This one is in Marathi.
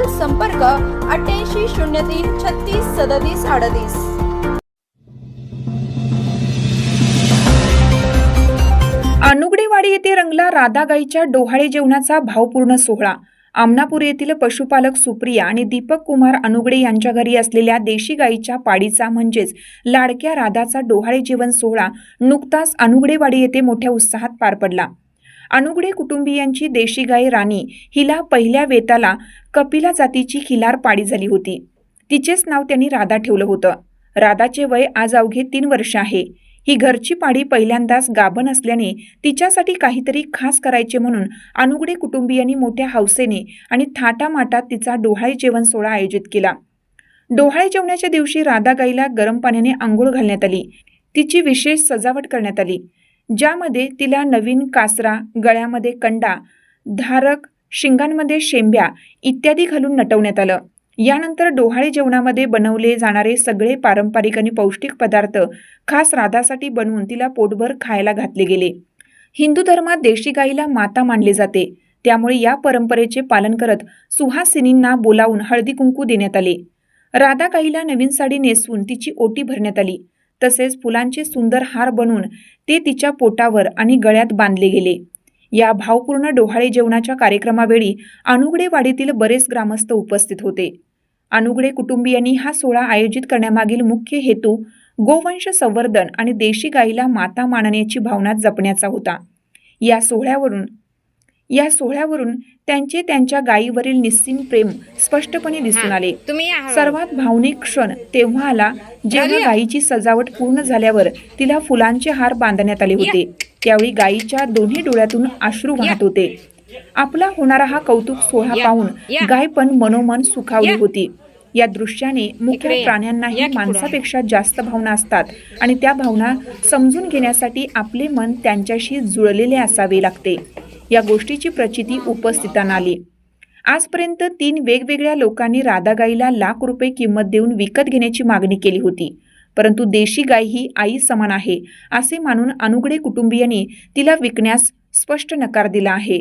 हॉस्पिटल संपर्क अठ्ठ्याऐंशी शून्य तीन छत्तीस सदतीस अडतीस. अनुगडेवाडी येथे रंगला राधागाईच्या डोहाळे जेवणाचा भावपूर्ण सोहळा. आमनापूर येथील पशुपालक सुप्रिया आणि दीपक कुमार अनुगडे यांच्या घरी असलेल्या देशी गाईच्या पाडीचा म्हणजेच लाडक्या राधाचा डोहाळे जेवण सोहळा नुकताच अनुगडेवाडी येथे मोठ्या उत्साहात पार पडला. अनुगडे कुटुंबियांची देशी गाय राणी हिला पहिल्या वेताला कपिला जातीची खिलार पाडी झाली होती. तिचेच नाव त्यांनी राधा ठेवलं होतं. राधाचे वय आज अवघे तीन वर्ष आहे. ही घरची पाडी पहिल्यांदाच गाभण असल्याने तिच्यासाठी काहीतरी खास करायचे म्हणून अनुगडे कुटुंबियांनी मोठ्या हौसेने आणि थाटामाटात तिचा डोहाळे जेवण सोहळा आयोजित केला. डोहाळे जेवणाच्या दिवशी राधा गाईला गरम पाण्याने आंघोळ घालण्यात आली. तिची विशेष सजावट करण्यात आली. ज्यामध्ये तिला नवीन कासरा गळ्यामध्ये कंडा धारक शिंगांमध्ये शेंब्या इत्यादी घालून नटवण्यात आलं. यानंतर डोहाळे जेवणामध्ये बनवले जाणारे सगळे पारंपरिक आणि पौष्टिक पदार्थ खास राधासाठी बनवून तिला पोटभर खायला घातले गेले. हिंदू धर्मात देशी गाईला माता मानले जाते. त्यामुळे या परंपरेचे पालन करत सुहासिनींना बोलावून हळदी कुंकू देण्यात आले. राधा गाईला नवीन साडी नेसवून तिची ओटी भरण्यात आली. तसेच फुलांचे सुंदर हार बनवून ते तिच्या पोटावर आणि गळ्यात बांधले गेले. या भावपूर्ण डोहाळे जेवणाच्या कार्यक्रमावेळी अनुगडेवाडीतील बरेच ग्रामस्थ उपस्थित होते. अनुगडे कुटुंबियांनी हा सोहळा आयोजित करण्यामागील मुख्य हेतू गोवंश संवर्धन आणि देशी गाईला माता मानण्याची भावना जपण्याचा होता. या सोहळ्यावरून या सोहळ्यावरून त्यांचे त्यांच्या गायीवरील निस्सीम प्रेम स्पष्टपणे दिसून आले. सर्वात भावनिक क्षण तेव्हा आला जेव्हा गायीची सजावट पूर्ण झाल्यावर तिला फुलांचे हार बांधण्यात आले होते. त्यावेळी गायीच्या दोन्ही डोळ्यातून अश्रू वाहत होते आपला होणारा हा कौतुक सोहळा. पाहून. गाय पण मनोमन सुखावली. होती या दृश्याने मुख्य. प्राण्यांनाही. माणसापेक्षा जास्त भावना असतात आणि त्या भावना समजून घेण्यासाठी आपले मन त्यांच्याशी जुळलेले असावे लागते या गोष्टीची प्रचिती उपस्थितांना आली आजपर्यंत तीन वेगवेगळ्या लोकांनी राधा गाईला लाख रुपये किंमत देऊन विकत घेण्याची मागणी केली होती परंतु देशी गाय ही आई समान आहे असे मानून अनुगडे कुटुंबियांनी तिला विकण्यास स्पष्ट नकार दिला आहे.